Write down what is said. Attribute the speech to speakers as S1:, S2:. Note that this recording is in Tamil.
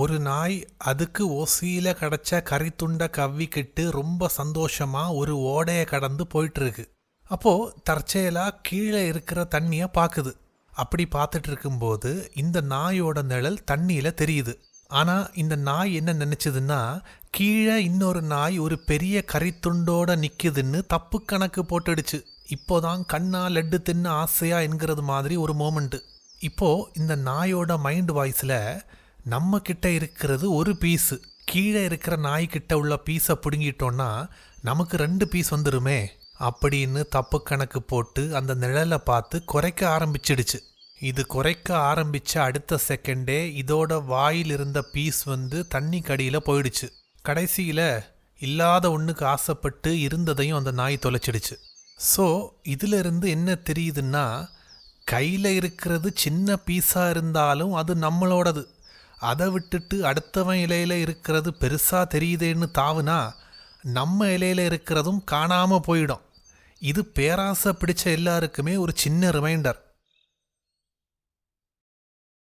S1: ஒரு நாய் அதுக்கு ஓசியில கிடச்ச கறித்துண்டை கவ்விக்கிட்டு ரொம்ப சந்தோஷமா ஒரு ஓடையை கடந்து போயிட்டுருக்கு. அப்போது தற்செயலாக கீழே இருக்கிற தண்ணியை பார்க்குது அப்படி பார்த்துட்டு இருக்கும்போது இந்த நாயோட நிழல் தண்ணியில் தெரியுது. ஆனால் இந்த நாய் என்ன நினச்சதுன்னா கீழே இன்னொரு நாய் ஒரு பெரிய கறித்துண்டோட நிற்குதுன்னு தப்பு கணக்கு போட்டுடுச்சு. இப்போதான் கண்ணா லட்டு தின்னு ஆசையா என்கிறது மாதிரி ஒரு மோமெண்ட்டு இப்போது இந்த நாயோட மைண்ட் வாய்ஸில் நம்ம கிட்ட இருக்கிறது ஒரு பீஸு கீழே இருக்கிற நாய்கிட்ட உள்ள பீஸை பிடுங்கிட்டோம்னா நமக்கு ரெண்டு பீஸ் வந்துருமே. அப்படின்னு தப்பு கணக்கு போட்டு அந்த நிழலை பார்த்து குறைக்க ஆரம்பிச்சிடுச்சு. இது குறைக்க ஆரம்பித்த அடுத்த செகண்டே இதோட வாயில் இருந்த பீஸ் வந்து தண்ணி கடியில் போயிடுச்சு. கடைசியில் இல்லாத ஒன்றுக்கு ஆசைப்பட்டு இருந்ததையும் அந்த நாய் தொலைச்சிடுச்சு. ஸோ இதிலிருந்து என்ன தெரியுதுன்னா கையில் இருக்கிறது சின்ன பீஸாக இருந்தாலும் அது நம்மளோடது. அதை விட்டுட்டு அடுத்தவன் இலையில் இருக்கிறது பெருசாக தெரியுதேன்னு தாவுனா நம்ம இலையில இருக்கிறதும் காணாமல் போயிடும். இது பேராசை பிடிச்ச எல்லாருக்குமே ஒரு சின்ன ரிமைண்டர்